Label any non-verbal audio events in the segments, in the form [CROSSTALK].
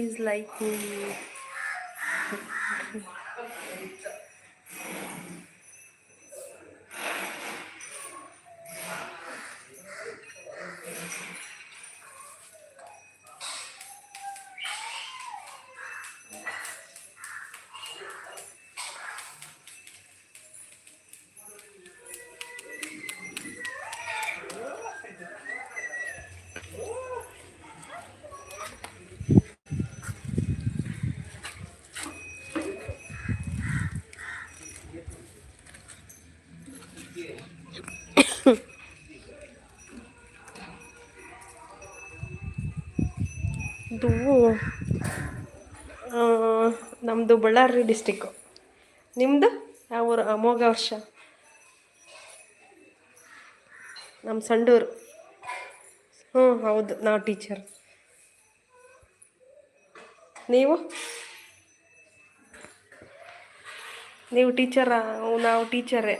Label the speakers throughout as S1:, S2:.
S1: please like me ಇದು ನಮ್ಮದು Ballari district ನಿಮ್ಮದು ಯಾವ ಊರು? ಅಮೋಘ ವರ್ಷ. ನಮ್ಮ ಸಂಡೂರು. ಹ್ಞೂ, ಹೌದು, ನಾವು ಟೀಚರ್ ನೀವು? ನೀವು ಟೀಚರಾ ನಾವು ಟೀಚರೇ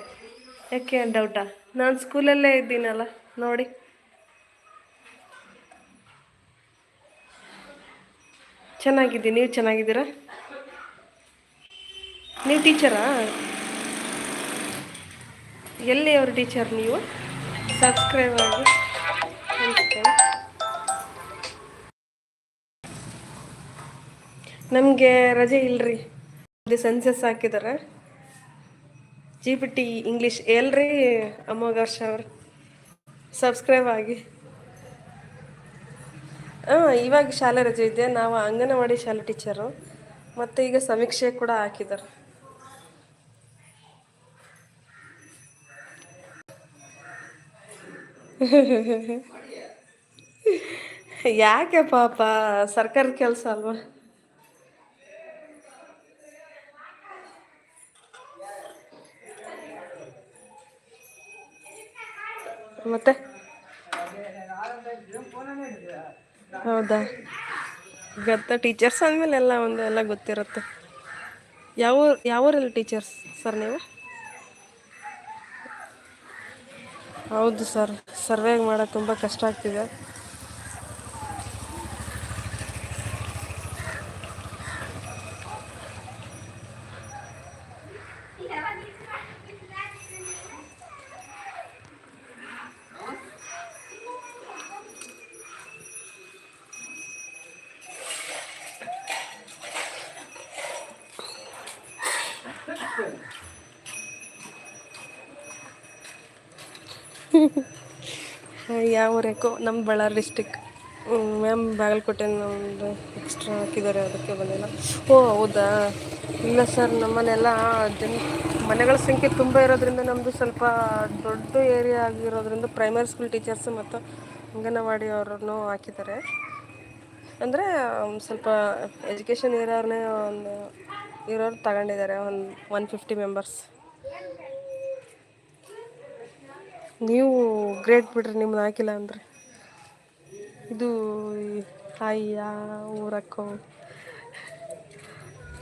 S1: ಯಾಕೆ ಡೌಟಾ ನಾನು ಸ್ಕೂಲಲ್ಲೇ ಇದ್ದೀನಲ್ಲ, ನೋಡಿ. ಚೆನ್ನಾಗಿದ್ದೀನಿ ನೀವು ಚೆನ್ನಾಗಿದ್ದೀರಾ? ನೀವು ಟೀಚರಾ? ಎಲ್ಲಿ ಅವ್ರ ಟೀಚರ್ ನೀವು? ಸಬ್ಸ್ಕ್ರೈಬ್ ಆಗಿ. ನಮಗೆ ರಜೆ ಇಲ್ರಿ. ಸೆನ್ಸಸ್ ಹಾಕಿದ್ದಾರೆ ಜಿ ಪಿ ಟಿ ಇಂಗ್ಲೀಷ್ ಎಲ್ರಿ ಅಮೋಘ ವರ್ಷ ಅವ್ರು. ಸಬ್ಸ್ಕ್ರೈಬ್ ಆಗಿ. ಹಾಂ, ಇವಾಗ ಶಾಲೆ ರಜೆ ಇದೆ. ನಾವು ಅಂಗನವಾಡಿ ಶಾಲೆ ಟೀಚರು. ಮತ್ತು ಈಗ ಸಮೀಕ್ಷೆ ಕೂಡ ಹಾಕಿದ್ದಾರೆ. ಯಾಕೆ ಪಾಪ? ಸರ್ಕಾರದ ಕೆಲಸ ಅಲ್ವಾ? ಮತ್ತೆ? ಹೌದಾ? ಗೊತ್ತಾ ಟೀಚರ್ಸ್ ಅಂದಮೇಲೆ ಎಲ್ಲ ಒಂದು ಎಲ್ಲ ಗೊತ್ತಿರುತ್ತೆ. ಯಾವ ಯಾವ ಊರಲ್ಲಿ ಟೀಚರ್ಸ್ ಸರ್ ನೀವು? ಹೌದು ಸರ್ ಸರ್ವೇ ಮಾಡೋದು ತುಂಬ ಕಷ್ಟ ಆಗ್ತಿದೆ. ಯಾವ ಊರೇಕೋ? ನಮ್ಮ ಬಳ್ಳಾರಿ ಡಿಸ್ಟಿಕ್ ಮ್ಯಾಮ್ ಬಾಗಲಕೋಟೆ ಒಂದು ಎಕ್ಸ್ಟ್ರಾ ಹಾಕಿದ್ದಾರೆ, ಅದಕ್ಕೆ ಬಂದಿಲ್ಲ. ಓ, ಹೌದಾ? ಇಲ್ಲ ಸರ್ ನಮ್ಮನೆಲ್ಲ ಜನ, ಮನೆಗಳ ಸಂಖ್ಯೆ ತುಂಬ ಇರೋದ್ರಿಂದ ನಮ್ಮದು ಸ್ವಲ್ಪ ದೊಡ್ಡ ಏರಿಯಾ ಆಗಿರೋದ್ರಿಂದ ಪ್ರೈಮರಿ ಸ್ಕೂಲ್ ಟೀಚರ್ಸು ಮತ್ತು ಅಂಗನವಾಡಿ ಅವ್ರನ್ನೂ ಹಾಕಿದ್ದಾರೆ. ಅಂದರೆ ಸ್ವಲ್ಪ ಎಜುಕೇಷನ್ ಇರೋರನ್ನೇ ಒಂದು, ಇರೋರು ತಗೊಂಡಿದ್ದಾರೆ, ಒಂದು ಒನ್ ಫಿಫ್ಟಿ ಮೆಂಬರ್ಸ್ ನೀವು ಗ್ರೇಟ್ ಬಿಡ್ರಿ, ನಿಮ್ದು ಹಾಕಿಲ್ಲ ಅಂದರೆ. ಇದು ಅಯ್ಯ ಊರಕ್ಕೋ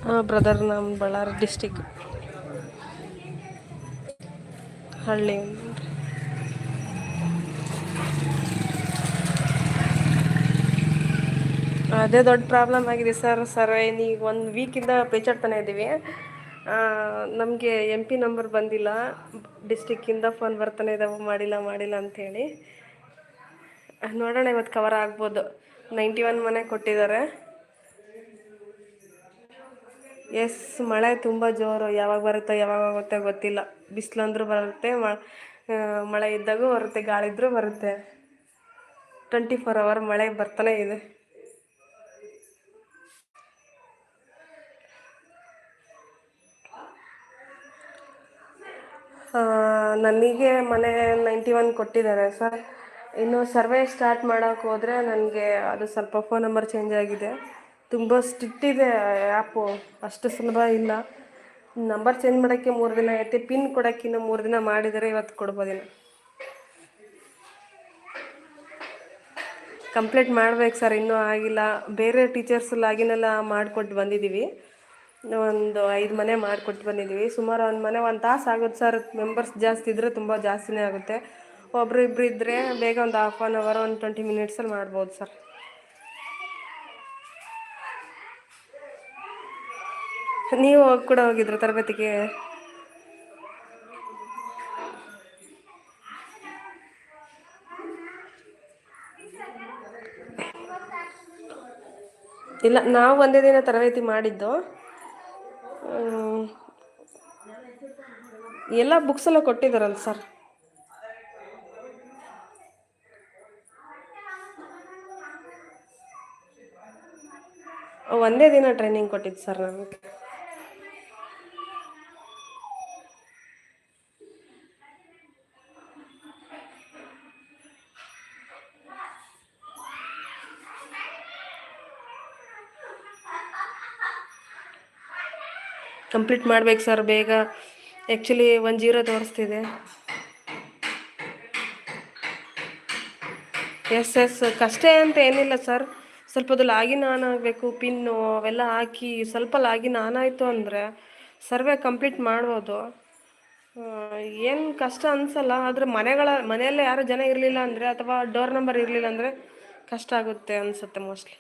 S1: ಹಾಂ ಬ್ರದರ್ ನಮ್ಮ ಬಳ್ಳಾರಿ ಡಿಸ್ಟಿಕ್ ಹಳ್ಳಿ ಅದೇ ದೊಡ್ಡ ಪ್ರಾಬ್ಲಮ್ ಆಗಿದೆ ಸರ್ ಸರ್ ಈಗ ಒಂದು ವೀಕಿಂದ ಪೇಚಾಡ್ತಾನೆ ಇದ್ದೀವಿ. ನಮಗೆ ಎಂ ಪಿ ನಂಬರ್ ಬಂದಿಲ್ಲ. ಡಿಸ್ಟಿಕ್ಕಿಂದ ಫೋನ್ ಬರ್ತಾನೆ ಇದ್ದಾವೆ ಮಾಡಿಲ್ಲ ಮಾಡಿಲ್ಲ ಅಂಥೇಳಿ ನೋಡೋಣ ಇವತ್ತು ಕವರ್ ಆಗ್ಬೋದು. ನೈಂಟಿ ಒನ್ ಮನೆ ಕೊಟ್ಟಿದ್ದಾರೆ. ಎಸ್ ಮಳೆ ತುಂಬ ಜೋರು. ಯಾವಾಗ ಬರುತ್ತೋ, ಯಾವಾಗ ಆಗುತ್ತೆ ಗೊತ್ತಿಲ್ಲ. ಬಿಸಿಲಂದ್ರೂ ಬರುತ್ತೆ ಮಳೆ ಇದ್ದಾಗೂ ಬರುತ್ತೆ, ಗಾಳಿದ್ರೂ ಬರುತ್ತೆ. ಟ್ವೆಂಟಿ ಫೋರ್ ಅವರ್ ಮಳೆ ಬರ್ತಾನೆ ಇದೆ. ನನಗೆ ಮನೆ ನೈಂಟಿ ಒನ್ ಕೊಟ್ಟಿದ್ದಾರೆ ಸರ್. ಇನ್ನು ಸರ್ವೆ ಸ್ಟಾರ್ಟ್ ಮಾಡೋಕೆ ಹೋದರೆ ನನಗೆ ಅದು ಸ್ವಲ್ಪ ಫೋನ್ ನಂಬರ್ ಚೇಂಜ್ ಆಗಿದೆ. ತುಂಬ ಸ್ಟ್ರಿಕ್ಟ್ ಇದೆ ಆ್ಯಪು ಅಷ್ಟು ಸುಲಭ ಇಲ್ಲ. ನಂಬರ್ ಚೇಂಜ್ ಮಾಡೋಕ್ಕೆ ಮೂರು ದಿನ ಐತೆ. ಪಿನ್ ಕೊಡೋಕ್ಕೆ ಇನ್ನೂ ಮೂರು ದಿನ ಮಾಡಿದರೆ ಇವತ್ತು ಕೊಡ್ಬೋದಿಲ್ಲ ಕಂಪ್ಲೀಟ್ ಮಾಡ್ಬೇಕು ಸರ್. ಇನ್ನೂ ಆಗಿಲ್ಲ. ಬೇರೆ ಟೀಚರ್ಸ್ ಲಾಗಿನೆಲ್ಲ ಮಾಡಿಕೊಟ್ಟು ಬಂದಿದ್ದೀವಿ. ಒಂದು ಐದು ಮನೆ ಮಾಡಿಕೊಟ್ಟು ಬಂದಿದ್ದೀವಿ. ಸುಮಾರು ಒಂದು ಮನೆ ಒಂದು ತಾಸು ಆಗುತ್ತೆ ಸರ್. ಮೆಂಬರ್ಸ್ ಜಾಸ್ತಿ ಇದ್ದರೆ ತುಂಬ ಜಾಸ್ತಿನೇ ಆಗುತ್ತೆ. ಒಬ್ರು ಇಬ್ಬರು ಇದ್ದರೆ ಬೇಗ ಒಂದು ಹಾಫ್ ಆನ್ ಅವರ್ ಒಂದು ಟ್ವೆಂಟಿ ಮಿನಿಟ್ಸಲ್ಲಿ ಮಾಡ್ಬೋದು ಸರ್. ನೀವು ಹೋಗಿ ಕೂಡ ಹೋಗಿದ್ರು ತರಬೇತಿಗೆ? ಇಲ್ಲ, ನಾವು ಒಂದೇ ದಿನ ತರಬೇತಿ ಮಾಡಿದ್ದು. ಎಲ್ಲ ಬುಕ್ಸ್ ಎಲ್ಲ ಕೊಟ್ಟಿದ್ದಾರಲ್ಲ ಸರ್ ಒಂದೇ ದಿನ ಟ್ರೈನಿಂಗ್ ಕೊಟ್ಟಿದ್ದು ಸರ್ ನಮಗೆ. ಕಂಪ್ಲೀಟ್ ಮಾಡ್ಬೇಕು ಸರ್ ಬೇಗ. ಆ್ಯಕ್ಚುಲಿ ಒಂದು ಜೀರೋ ತೋರಿಸ್ತಿದೆ. ಎಸ್ ಎಸ್ ಕಷ್ಟ ಅಂತ ಏನಿಲ್ಲ ಸರ್ ಸ್ವಲ್ಪ ಅದು ಲಾಗಿನ್ ಆನ್ ಆಗಬೇಕು, ಪಿನ್ನು ಅವೆಲ್ಲ ಹಾಕಿ, ಸ್ವಲ್ಪ ಲಾಗಿನ್ ಆನ್ ಆಯಿತು ಅಂದರೆ ಸರ್ವೆ ಕಂಪ್ಲೀಟ್ ಮಾಡ್ಬೋದು. ಏನು ಕಷ್ಟ ಅನಿಸಲ್ಲ, ಆದರೆ ಮನೆಗಳ, ಮನೆಯಲ್ಲೇ ಯಾರು ಜನ ಇರಲಿಲ್ಲ ಅಂದರೆ ಅಥವಾ ಡೋರ್ ನಂಬರ್ ಇರಲಿಲ್ಲ ಅಂದರೆ ಕಷ್ಟ ಆಗುತ್ತೆ ಅನಿಸುತ್ತೆ ಮೋಸ್ಟ್ಲಿ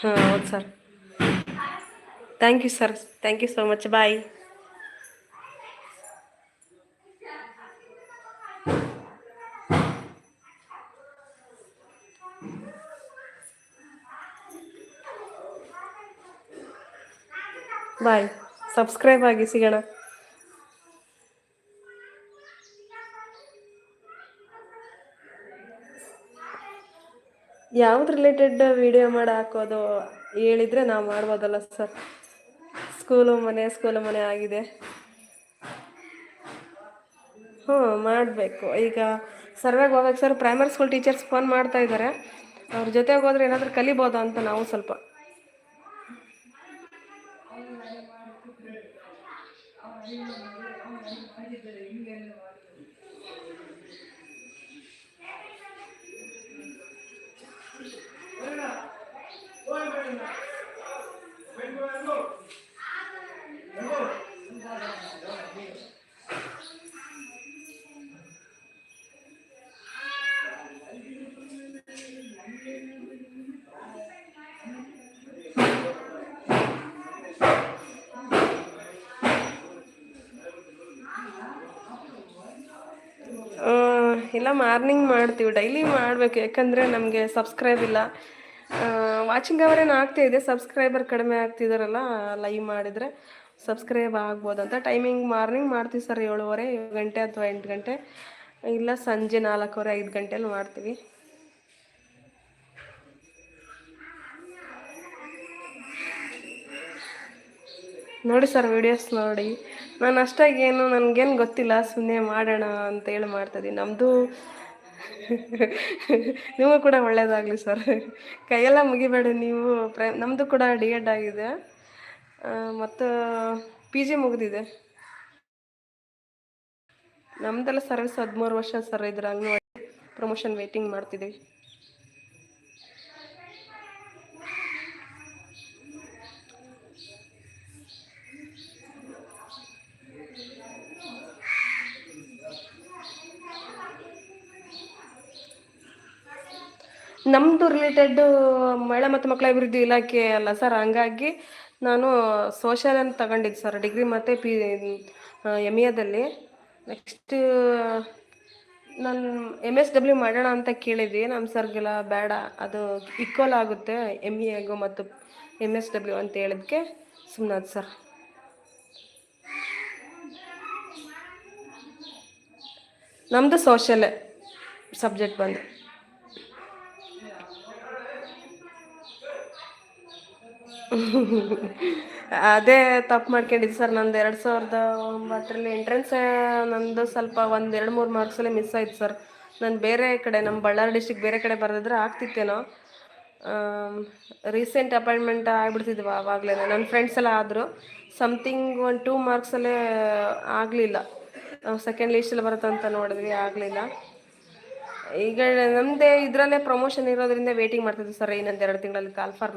S1: ಹಾಂ ಹೌದು sir. Thank you sir thank you so much bye bye subscribe ಆಗಿ ಸಿಗೋಣ. ಯಾವ್ದು ರಿಲೇಟೆಡ್ ವಿಡಿಯೋ ಮಾಡಿ ಹಾಕೋದು? ಹೇಳಿದರೆ ನಾವು ಮಾಡ್ಬೋದಲ್ಲ ಸರ್. ಸ್ಕೂಲು ಮನೆ ಸ್ಕೂಲು ಮನೆ ಆಗಿದೆ. ಹ್ಞೂ, ಮಾಡಬೇಕು. ಈಗ ಸರ್ವೆಗೆ ಹೋಗ್ಬೇಕು sir. Primary school teachers phone ಮಾಡ್ತಾ ಇದ್ದಾರೆ ಅವ್ರ ಜೊತೆಗೆ ಹೋದ್ರೆ ಏನಾದರೂ ಕಲಿಬೋದಾ ಅಂತ ನಾವು ಸ್ವಲ್ಪ. ಇಲ್ಲ, ಮಾರ್ನಿಂಗ್ ಮಾಡ್ತೀವಿ, ಡೈಲಿ ಮಾಡಬೇಕು. ಯಾಕಂದರೆ ನಮಗೆ ಸಬ್ಸ್ಕ್ರೈಬ್ ಇಲ್ಲ. ವಾಚಿಂಗ್ ಅವರೇನು ಆಗ್ತಾ ಇದೆ. ಸಬ್ಸ್ಕ್ರೈಬರ್ ಕಡಿಮೆ ಆಗ್ತಿದಾರಲ್ಲ, ಲೈವ್ ಮಾಡಿದರೆ ಸಬ್ಸ್ಕ್ರೈಬ್ ಆಗ್ಬೋದು ಅಂತ. ಟೈಮಿಂಗ್ ಮಾರ್ನಿಂಗ್ ಮಾಡ್ತೀವಿ ಸರ್ ಏಳುವರೆ ಏಳು ಗಂಟೆ ಅಥವಾ ಎಂಟು ಗಂಟೆ. ಇಲ್ಲ, ಸಂಜೆ ನಾಲ್ಕೂವರೆ, ಐದು ಗಂಟೆಲಿ ಮಾಡ್ತೀವಿ. ನೋಡಿ ಸರ್ ವಿಡಿಯೋಸ್ ನೋಡಿ. ನಾನು ಅಷ್ಟಾಗಿ ಏನು, ನನಗೇನು ಗೊತ್ತಿಲ್ಲ ಸುಮ್ಮನೆ ಮಾಡೋಣ ಅಂತೇಳಿ ಮಾಡ್ತಾಯಿದ್ದೀನಿ ನಮ್ಮದು [LAUGHS] ನಿಮಗೂ ಕೂಡ ಒಳ್ಳೆಯದಾಗಲಿ ಸರ್. ಕೈಯೆಲ್ಲ ಮುಗಿಬೇಡಿ ನೀವು. ಪ್ರೈ ನಮ್ಮದು ಕೂಡ ಡಿ ಎಡ್ ಆಗಿದೆ ಮತ್ತು ಪಿ ಜಿ ಮುಗಿದಿದೆ. ನಮ್ಮದೆಲ್ಲ ಸರ್ವಿಸ್ ಹದಿಮೂರು ವರ್ಷ ಸರ್ ಇದ್ರ ಅಂಗನವಾಡಿ ಪ್ರಮೋಷನ್ ವೇಟಿಂಗ್ ಮಾಡ್ತಿದ್ದೀವಿ. ನಮ್ಮದು ರಿಲೇಟೆಡ್ ಮಹಿಳಾ ಮತ್ತು ಮಕ್ಕಳ ಅಭಿವೃದ್ಧಿ ಇಲಾಖೆ ಅಲ್ಲ ಸರ್ ಹಂಗಾಗಿ ನಾನು ಸೋಷಲ್ ಅಂತ ತಗೊಂಡಿದ್ದೆ ಸರ್ ಡಿಗ್ರಿ ಮತ್ತು ಪಿ ಎಂ ಎದಲ್ಲಿ ನೆಕ್ಸ್ಟ್ ನಾನು ಎಂ ಎಸ್ ಡಬ್ಲ್ಯೂ ಮಾಡೋಣ ಅಂತ ಕೇಳಿದ್ವಿ. ನಮ್ಮ ಸರ್ಗೆಲ್ಲ ಬೇಡ. ಅದು ಈಕ್ವಲ್ ಆಗುತ್ತೆ ಎಂ ಎಗೂ ಮತ್ತು ಎಂ ಎಸ್ ಡಬ್ಲ್ಯೂ ಅಂತ ಹೇಳಿದ್ಕೆ ಸುಮ್ಮನಾದ್ ಸರ್ ನಮ್ಮದು ಸೋಷಲ್ ಸಬ್ಜೆಕ್ಟ್ ಬಂದು. ಅದೇ ತಪ್ಪು ಮಾಡ್ಕೊಂಡಿದ್ದು ಸರ್. ನಂದು ಎರಡು ಸಾವಿರದ ಒಂಬತ್ತರಲ್ಲಿ ಎಂಟ್ರೆನ್ಸ್ ನಂದು ಸ್ವಲ್ಪ ಒಂದು ಎರಡು ಮೂರು ಮಾರ್ಕ್ಸಲ್ಲಿ ಮಿಸ್ ಆಯ್ತು ಸರ್. ನಾನು ಬೇರೆ ಕಡೆ ನಮ್ಮ ಬಳ್ಳಾರಿ ಡಿಸ್ಟಿಕ್ ಬೇರೆ ಕಡೆ ಬರೆದಿದ್ರೆ ಆಗ್ತಿತ್ತೇನೋ. ರೀಸೆಂಟ್ ಅಪಾಯಿಂಟ್ಮೆಂಟ್ ಆಗಿಬಿಡ್ತಿದ್ವು ಆವಾಗಲೇ ನನ್ನ ಫ್ರೆಂಡ್ಸ್ ಎಲ್ಲ ಆದರು. ಸಮಥಿಂಗ್ ಒಂದು ಟೂ ಮಾರ್ಕ್ಸಲ್ಲೇ ಆಗಲಿಲ್ಲ. ಸೆಕೆಂಡ್ ಲೀಸ್ಟಲ್ಲಿ ಬರುತ್ತೆ ಅಂತ ನೋಡಿದ್ವಿ, ಆಗಲಿಲ್ಲ. ಈಗ ನಮ್ಮದೇ ಇದರಲ್ಲೇ ಪ್ರಮೋಷನ್ ಇರೋದ್ರಿಂದ ವೇಟಿಂಗ್ ಮಾಡ್ತಿದ್ವಿ ಸರ್. ಇನ್ನೊಂದು ಎರಡು ತಿಂಗಳಲ್ಲಿ ಕಾಲ್ ಫಾರ್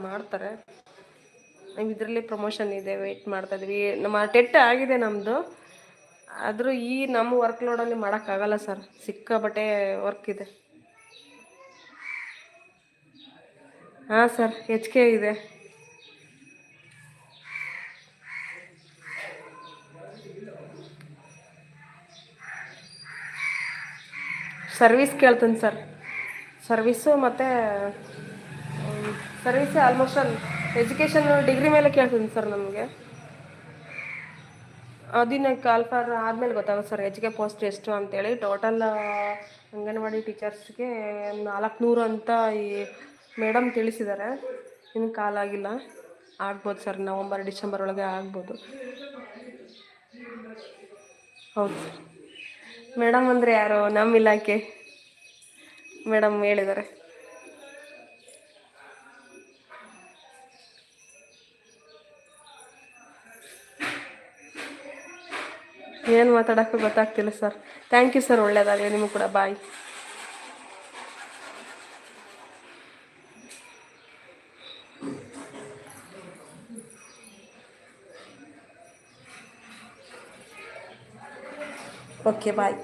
S1: ಮಾಡ್ತಾರೆ ಇದರಲ್ಲಿ ಪ್ರಮೋಷನ್ ಇದೆ ವೆಯ್ಟ್ ಮಾಡ್ತಾಯಿದ್ವಿ ನಮ್ಮ ಟೆಟ್ ಆಗಿದೆ ನಮ್ಮದು ಆದರೂ ಈ ನಮ್ಮ ವರ್ಕ್ ಲೋಡಲ್ಲಿ ಮಾಡೋಕ್ಕಾಗಲ್ಲ ಸರ್. ಸಿಕ್ಕಾಬಟ್ಟೆ ವರ್ಕ್ ಇದೆ. ಹಾಂ ಸರ್ ಎಚ್ ಕೆ ಇದೆ. ಸರ್ವಿಸ್ ಕೇಳ್ತೀನಿ ಸರ್. ಸರ್ವಿಸು ಮತ್ತು service almost all education degree ಮೇಲೆ ಕೇಳ್ತೀನಿ ಸರ್ ನಮಗೆ. ಅದಿನ ಕಾಲ್ಫಾರ್ ಆದಮೇಲೆ ಗೊತ್ತಾಗುತ್ತೆ ಸರ್ ಎಜುಕೆ ಪೋಸ್ಟ್ ಎಷ್ಟು ಅಂತೇಳಿ. ಟೋಟಲ್ ಅಂಗನವಾಡಿ ಟೀಚರ್ಸ್ಗೆ ನಾಲ್ಕುನೂರು ಅಂತ ಈ ಮೇಡಮ್ ತಿಳಿಸಿದ್ದಾರೆ. ಇನ್ನು ಕಾಲಾಗಿಲ್ಲ ಆಗ್ಬೋದು ಸರ್ ನವಂಬರ್, ಡಿಸೆಂಬರ್ ಒಳಗೆ ಆಗ್ಬೋದು. ಹೌದು ಸರ್ ಮೇಡಮ್ ಅಂದರೆ ಯಾರು? ನಮ್ಮ ಇಲಾಖೆ. ಮೇಡಮ್ ಹೇಳಿದ್ದಾರೆ. ಏನು ಮಾತಾಡೋಕ್ಕೂ ಗೊತ್ತಾಗ್ತಿಲ್ಲ ಸರ್. ಥ್ಯಾಂಕ್ ಯು ಸರ್ ಒಳ್ಳೆಯದಾಗಲಿ ನಿಮಗೂ ಕೂಡ. Bye okay bye